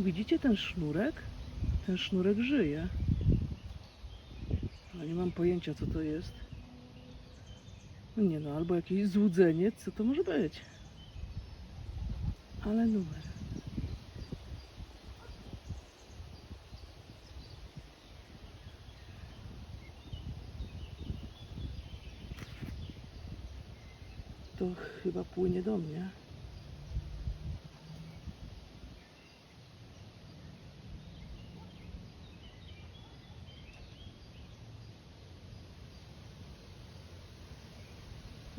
Widzicie ten sznurek? Ten sznurek żyje. Ale nie mam pojęcia, co to jest. No nie no, albo jakieś złudzenie, co to może być? Ale numer. To chyba płynie do mnie.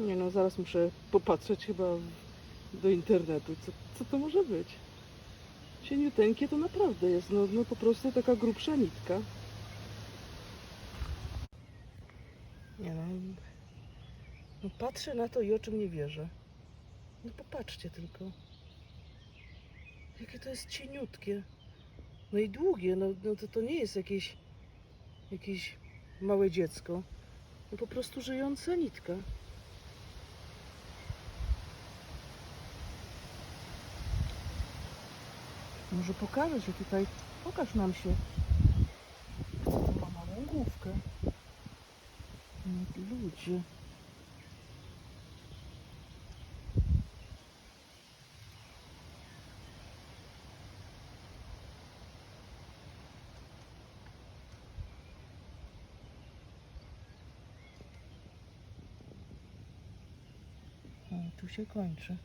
Nie no, zaraz muszę popatrzeć chyba do internetu, co, co to może być. Cieniuteńkie to naprawdę jest, no, no po prostu taka grubsza nitka. Nie no, no patrzę na to i oczom nie wierzę. No popatrzcie tylko. Jakie to jest cieniutkie. No i długie, no, no to, to nie jest jakieś, jakieś małe dziecko. No po prostu żyjąca nitka. Może pokażę się tutaj. Pokaż nam się. Co to ma małą główkę? Ludzie. Tu się kończy.